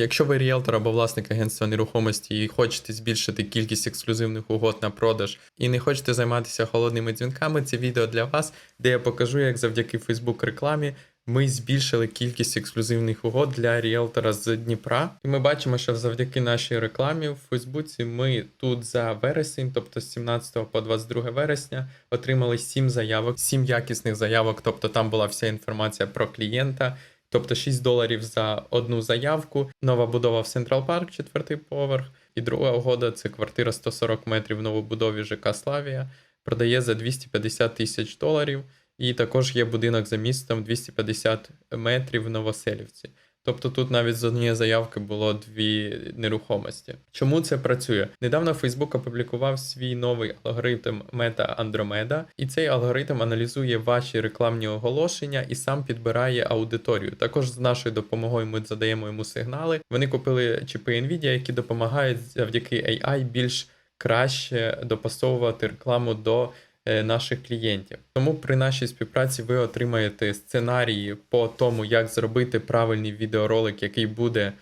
Якщо ви ріелтор або власник агентства нерухомості і хочете збільшити кількість ексклюзивних угод на продаж і не хочете займатися холодними дзвінками, це відео для вас, де я покажу, як завдяки Facebook рекламі ми збільшили кількість ексклюзивних угод для ріелтора з Дніпра. І ми бачимо, що завдяки нашій рекламі в Фейсбуці ми тут за вересень, тобто з 17 по 22 вересня, отримали 7 заявок, 7 якісних заявок. Тобто там була вся інформація про клієнта. Тобто 6 доларів за одну заявку. Нова будова в Централ Парк, четвертий поверх. І друга угода це квартира 140 метрів в новобудові ЖК Славія. Продає за 250 тисяч доларів. І також є будинок за містом 250 метрів в Новоселівці. Тобто тут навіть з однієї заявки було дві нерухомості. Чому це працює? Недавно Facebook опублікував свій новий алгоритм Meta Andromeda, і цей алгоритм аналізує ваші рекламні оголошення і сам підбирає аудиторію. Також з нашою допомогою ми задаємо йому сигнали. Вони купили чіпи Nvidia, які допомагають завдяки AI більш краще допасовувати рекламу до наших клієнтів. Тому при нашій співпраці ви отримаєте сценарії по тому, як зробити правильний відеоролик, який буде е,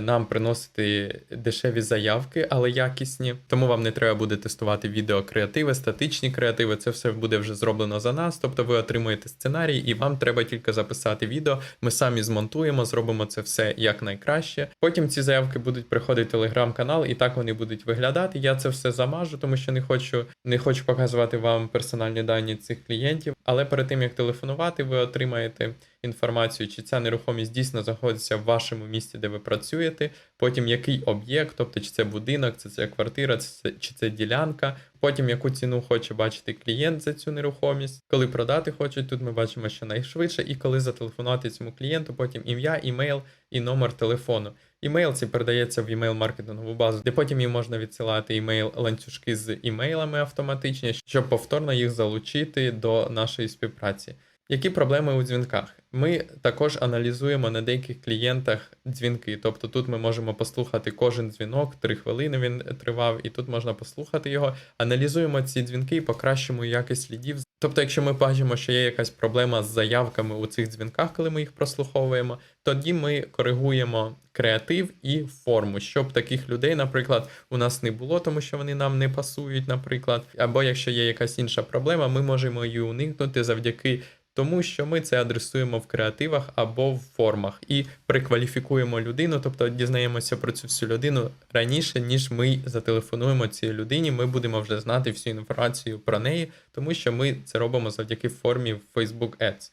нам приносити дешеві заявки, але якісні. Тому вам не треба буде тестувати відео креативи, статичні креативи. Це все буде вже зроблено за нас. Тобто ви отримуєте сценарій, і вам треба тільки записати відео. Ми самі змонтуємо, зробимо це все як найкраще. Потім ці заявки будуть приходити в телеграм-канал, і так вони будуть виглядати. Я це все замажу, тому що не хочу, не хочу показувати вам персональні дані цих клієнтів. Але перед тим як телефонувати, ви отримаєте інформацію, чи ця нерухомість дійсно знаходиться в вашому місті, де ви працюєте. Потім який об'єкт, тобто чи це будинок, чи це квартира, чи це, чи це ділянка. Потім яку ціну хоче бачити клієнт за цю нерухомість. Коли продати хочуть, тут ми бачимо, що найшвидше, і коли зателефонувати цьому клієнту, потім ім'я, імейл і номер телефону. Імейл ці передається в імейл-маркетингову базу, де потім їм можна відсилати імейл ланцюжки з імейлами автоматичні, щоб повторно їх залучити до нашої співпраці. Які проблеми у дзвінках? Ми також аналізуємо на деяких клієнтах дзвінки. Тобто тут ми можемо послухати кожен дзвінок, три хвилини він тривав, і тут можна послухати його. Аналізуємо ці дзвінки і покращимо якість слідів. Тобто, якщо ми бачимо, що є якась проблема з заявками у цих дзвінках, коли ми їх прослуховуємо, тоді ми коригуємо креатив і форму, щоб таких людей, наприклад, у нас не було, тому що вони нам не пасують, наприклад. Або якщо є якась інша проблема, ми можемо її уникнути завдяки тому що ми це адресуємо в креативах або в формах і прикваліфікуємо людину, тобто дізнаємося про цю всю людину раніше, ніж ми зателефонуємо цій людині. Ми будемо вже знати всю інформацію про неї, тому що ми це робимо завдяки формі в Facebook Ads.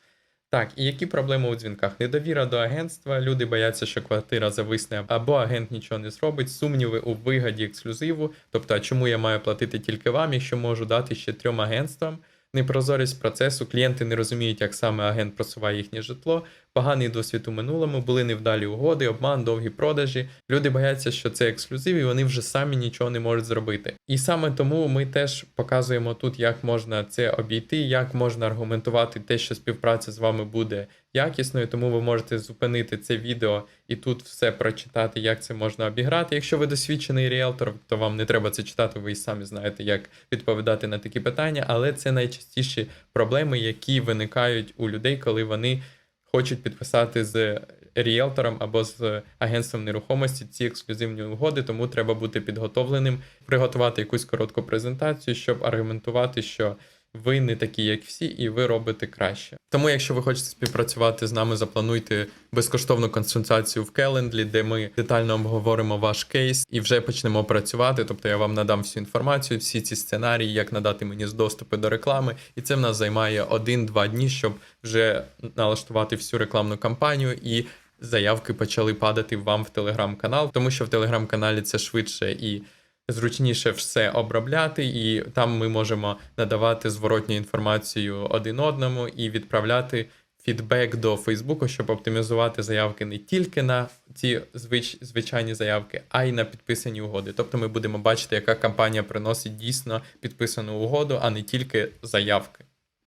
Так, і які проблеми у дзвінках? Недовіра до агентства, люди бояться, що квартира зависне або агент нічого не зробить, сумніви у вигаді ексклюзиву, тобто, чому я маю платити тільки вам, якщо можу дати ще трьом агентствам. Непрозорість процесу, клієнти не розуміють, як саме агент просуває їхнє житло, поганий досвід у минулому, були невдалі угоди, обман, довгі продажі. Люди бояться, що це ексклюзив, і вони вже самі нічого не можуть зробити. І саме тому ми теж показуємо тут, як можна це обійти, як можна аргументувати те, що співпраця з вами буде якісною. Тому ви можете зупинити це відео і тут все прочитати, як це можна обіграти. Якщо ви досвідчений ріелтор, то вам не треба це читати, ви і самі знаєте, як відповідати на такі питання, але це найчастіші проблеми, які виникають у людей, коли вони хочуть підписати з ріелтором або з агентством нерухомості ці ексклюзивні угоди, тому треба бути підготовленим, приготувати якусь коротку презентацію, щоб аргументувати, що ви не такі, як всі, і ви робите краще. Тому, якщо ви хочете співпрацювати з нами, заплануйте безкоштовну консультацію в Calendly, де ми детально обговоримо ваш кейс і вже почнемо працювати. Тобто я вам надам всю інформацію, всі ці сценарії, як надати мені доступи до реклами, і це в нас займає один-два дні, щоб вже налаштувати всю рекламну кампанію і. Заявки почали падати вам в телеграм-канал, тому що в телеграм-каналі це швидше і зручніше все обробляти, і там ми можемо надавати зворотню інформацію один одному і відправляти фідбек до Фейсбуку, щоб оптимізувати заявки не тільки на ці звич, звичайні заявки, а й на підписані угоди. Тобто ми будемо бачити, яка компанія приносить дійсно підписану угоду, а не тільки заявки.